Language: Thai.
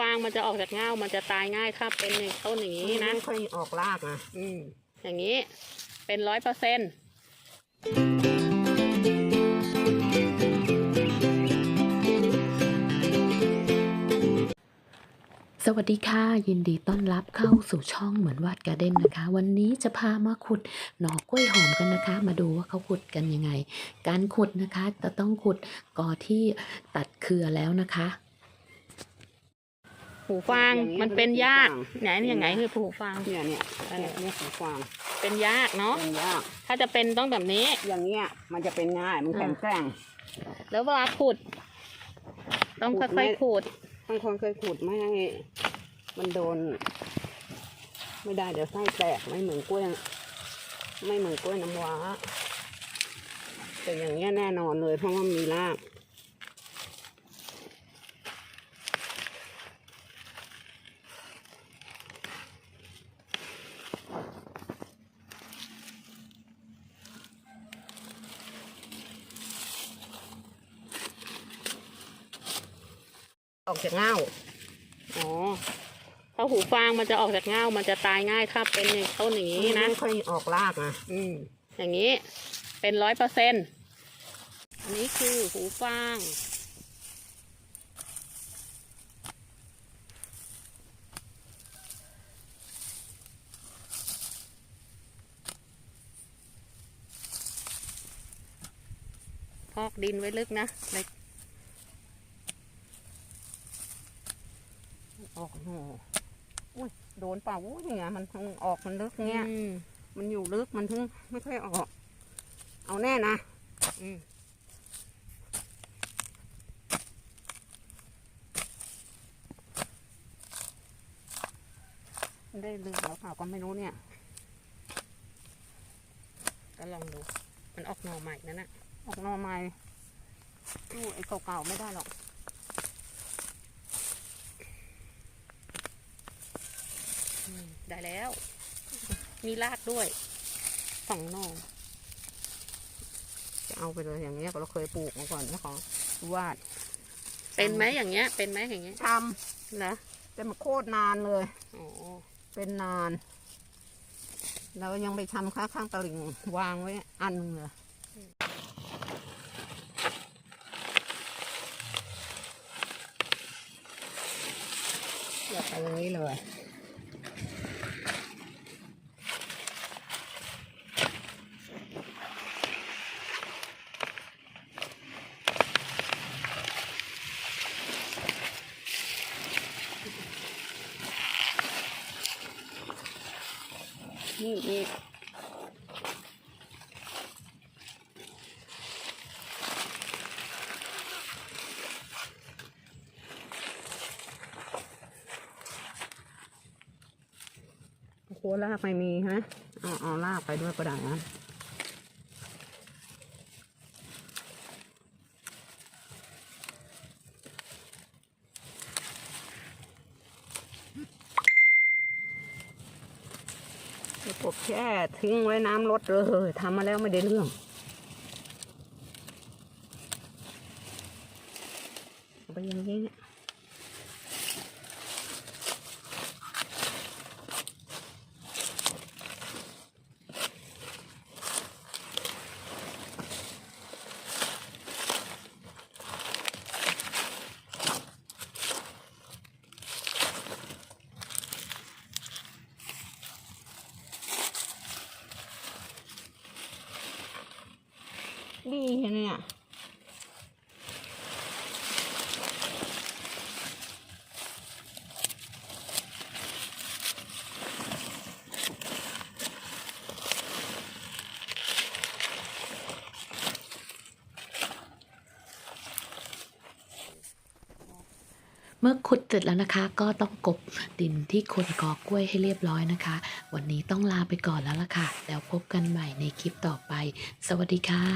ฟางมันจะออกจากเง่ามันจะตายง่ายถ้าเป็นในต้นอย่างนี้นะไม่ค่อยออกรากอะอืมอย่างนี้เป็นร้อยเปอร์เซ็นต์สวัสดีค่ะ ยินดีต้อนรับเข้าสู่ช่องเหมือนวาดการ์เด้นนะคะ วันนี้จะพามาขุดหน่อกล้วยหอมกันนะคะ มาดูว่าเขาขุดกันยังไง การขุดนะคะจะต้องขุดกอที่ตัดเครือแล้วนะคะ หูฟาง อย่างนี้มันเป็นยากหูฟางไหนนี่อย่างไงคือหูฟาง เนี่ยเนี่ยเนี่ยเนี่ยหูฟางเป็นยากเนาะ เป็นยาก ถ้าจะเป็นต้องแบบนี้ อย่างเงี้ยมันจะเป็นง่าย มันแข็งแกร่งแล้วเวลาขุด ต้องขุค่ดอยไม่ๆขุดบางคนเคยขุดไม่ให้มันโดน ไม่ได้เดี๋ยวไส้แตกไม่เหมือนกล้วย ไม่เหมือนกล้วยน้ำว้าแต่อย่างเงี้ยแน่นอนเลยเพราะว่ามีราก ออกจากเง่าอ๋อถ้าหูฟางมันจะออกจากเง่ามันจะตายง่ายถ้าเป็นในต้นอย่างนี้นะไม่ค่อยออกรากอะอืมอย่างนี้เป็นร้อยเปอร์เซ็นต์อันนี้คือหูฟางพอกดินไว้ลึกนะเล็ ออกโหอุ้ยโดนเปล่าอุ้ยเนี่ยมันคงออกมันลึกเงี้ยอืมมันอยู่ลึกมันถึงไม่ค่อยออก เอาแน่นะอืมมันได้ลึกหรือเปล่าก็ไม่รู้เนี่ยก็ลองดู มันออกหน่อใหม่นั่นนะออกหนอใหม่ดูไอ้เก่าๆไม่ได้หรอก อืม ได้แล้ว มีรากด้วยสองหน่อจะเอาไปเลยอย่างเงี้ยเราเคยปลูกมาก่อนนะของวาด เป็นไหมอย่างเงี้ย เป็นไหมอย่างเงี้ยทเหรอำจะมาโคตรนานเลยอ๋อเป็นนานแล้วยังไปทำข้างข้างตลิ่งวางไว้อันหนึงเลยอย่าไปอย่างนี้เลย นี่นี่โอ้โหลากไม่มีฮะเอาเอาลากไปด้วยก็ได้นะ บแช่ทิ้งไว้น้ำลดเลยทำมาแล้วไม่ได้เรื่อง ไปอย่างนี้เนี่ย ดีเนี่ยเมื่อขุดเสร็จแล้วนะคะ ก็ต้องกบดินที่คนกอกล้วยให้เรียบร้อยนะคะ วันนี้ต้องลาไปก่อนแล้วล่ะค่ะ แล้วพบกันใหม่ในคลิปต่อไป สวัสดีค่ะ